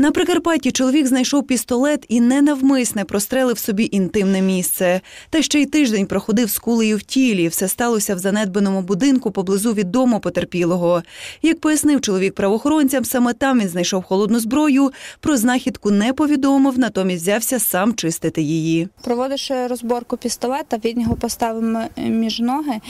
На Прикарпатті чоловік знайшов пістолет і ненавмисне прострелив собі інтимне місце. Та ще й тиждень проходив з кулею в тілі. Все сталося в занедбаному будинку поблизу від дому потерпілого. Як пояснив чоловік правоохоронцям, саме там він знайшов холодну зброю. Про знахідку не повідомив, натомість взявся сам чистити її. Проводивши розборку пістолета, він його поставив між ноги.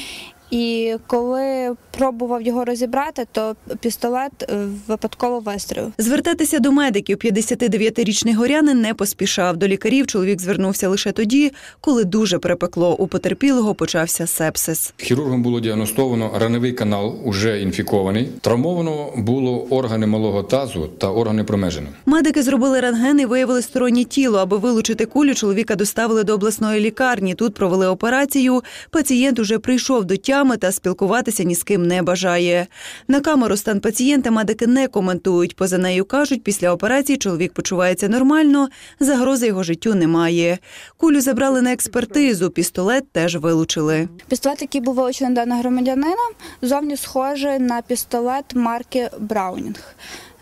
І коли пробував його розібрати, то пістолет е, випадково вистрілив. Звертатися до медиків 59-річний горянин не поспішав. До лікарів чоловік звернувся лише тоді, коли дуже припекло. У потерпілого почався сепсис. Хірургом було діагностовано раневий канал, уже інфікований. Травмовано було органи малого тазу та органи промежини. Медики зробили рентген і виявили стороннє тіло. Аби вилучити кулю, чоловіка доставили до обласної лікарні. Тут провели операцію. Пацієнт уже прийшов до тями та спілкуватися ні з ким не бажає. На камеру стан пацієнта медики не коментують. Поза нею кажуть, після операції чоловік почувається нормально, загрози його життю немає. Кулю забрали на експертизу, пістолет теж вилучили. Пістолет, який був вилучений даним громадянином, зовні схожий на пістолет марки Браунінг.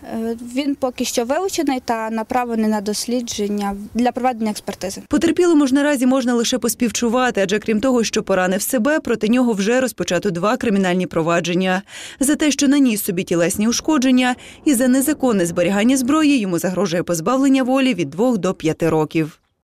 Е, Він поки що вилучений та направлений на дослідження для проведення експертизи. Потерпілому ж наразі можна лише поспівчувати, адже крім того, що поранив себе, проти нього вже розпочато два кримінальні провадження за те, що наніс собі тілесні ушкодження, і за незаконне зберігання зброї йому загрожує позбавлення волі від двох до п'яти років.